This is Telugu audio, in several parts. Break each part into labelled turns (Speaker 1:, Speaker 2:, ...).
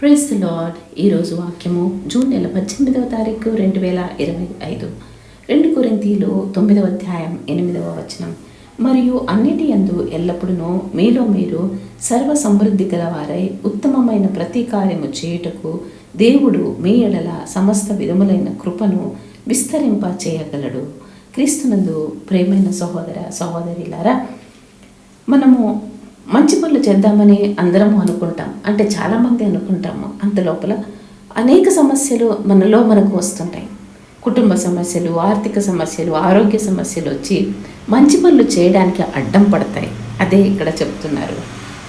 Speaker 1: ప్రైస్ లార్డ్ ఈరోజు వాక్యము జూన్ నెల పద్దెనిమిదవ తారీఖు రెండు వేల ఇరవై ఐదు. రెండు కొరింతీలు తొమ్మిదవ అధ్యాయం ఎనిమిదవ వచనం. మరియు అన్నిటి యందు ఎల్లప్పుడూ మీలో మీరు సర్వ సమృద్ధి గలవారై ఉత్తమమైన ప్రతి కార్యము చేయుటకు దేవుడు మీ ఎడల సమస్త విధములైన కృపను విస్తరింప చేయగలడు. క్రీస్తునందు ప్రేమైన సహోదర సహోదరిలారా మనము మంచి పనులు చేద్దామని అందరం అనుకుంటాం. అంటే చాలామంది అనుకుంటాము అంత లోపల అనేక సమస్యలు మనలో మనకు వస్తుంటాయి. కుటుంబ సమస్యలు ఆర్థిక సమస్యలు ఆరోగ్య సమస్యలు వచ్చి మంచి పనులు చేయడానికి అడ్డం పడతాయి. అదే ఇక్కడ చెప్తున్నారు.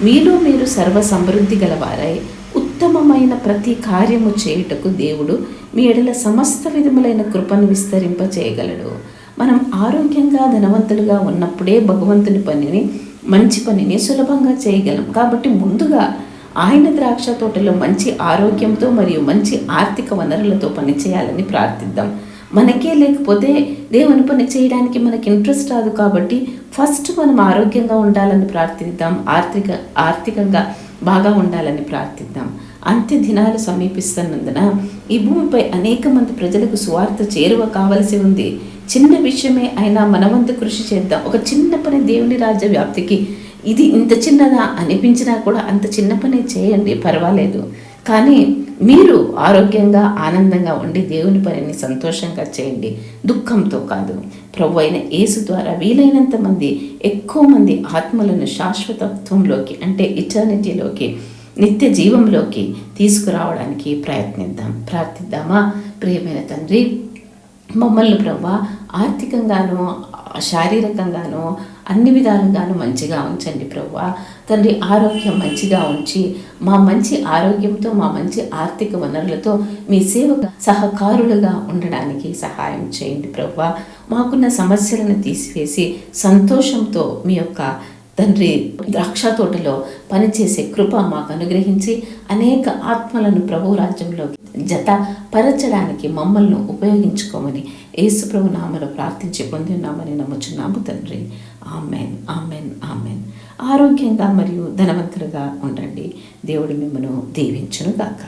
Speaker 1: మీలో మీరు సర్వ సమృద్ధి గలవారై ఉత్తమమైన ప్రతి కార్యము చేయుటకు దేవుడు మీ ఎడల సమస్త విధములైన కృపను విస్తరింప చేయగలడు మనం ఆరోగ్యంగా ధనవంతులుగా ఉన్నప్పుడే భగవంతుని పనిని మంచి పనిని సులభంగా చేయగలం. కాబట్టి ముందుగా ఆయన ద్రాక్ష తోటలో మంచి ఆరోగ్యంతో మరియు మంచి ఆర్థిక వనరులతో పనిచేయాలని ప్రార్థిద్దాం. మనకే లేకపోతే దేవుని పని చేయడానికి మనకి ఇంట్రెస్ట్ రాదు కాబట్టి ఫస్ట్ మనం ఆరోగ్యంగా ఉండాలని ప్రార్థిద్దాం. ఆర్థిక ఆర్థికంగా బాగా ఉండాలని ప్రార్థిద్దాం. అంత్య దినాలు సమీపిస్తున్నందున ఈ భూమిపై అనేక మంది ప్రజలకు సువార్త చేరువ కావలసి ఉంది. చిన్న విషయమే అయినా మనవంతు కృషి చేద్దాం. ఒక చిన్న పని దేవుని రాజ్య వ్యాప్తికి ఇది ఇంత చిన్నదా అనిపించినా కూడా అంత చిన్న పని చేయండి పర్వాలేదు. కానీ మీరు ఆరోగ్యంగా ఆనందంగా ఉండి దేవుని పనిని సంతోషంగా చేయండి. దుఃఖంతో కాదు. ప్రభు అయిన యేసు ద్వారా వీలైనంత మంది ఎక్కువ మంది ఆత్మలను శాశ్వతత్వంలోకి అంటే ఇటర్నిటీలోకి నిత్య జీవంలోకి తీసుకురావడానికి ప్రయత్నిద్దాం. ప్రార్థిద్దామా? ప్రియమైన తండ్రి మమ్మల్ని ప్రభా ఆర్థికంగాను శారీరకంగాను అన్ని విధాలుగాను మంచిగా ఉంచండి ప్రభా. తండ్రి ఆరోగ్యం మంచిగా ఉంచి మా మంచి ఆరోగ్యంతో మా మంచి ఆర్థిక వనరులతో మీ సేవగా సహకారులుగా ఉండడానికి సహాయం చేయండి ప్రభా. మాకున్న సమస్యలను తీసివేసి సంతోషంతో మీ యొక్క తండ్రి ద్రాక్ష తోటలో పనిచేసే కృప మాకు అనుగ్రహించి అనేక ఆత్మలను ప్రభు రాజ్యంలో జత పరచడానికి మమ్మల్ని ఉపయోగించుకోమని యేసుప్రభు నామలో ప్రార్థించి పొంది ఉన్నామని నమ్ముచున్నాము తండ్రి. Amen amen amen. ఆరోగ్యంగా మరియు ధనవంతులుగా ఉండండి. దేవుడు మిమ్మను దీవించును గాక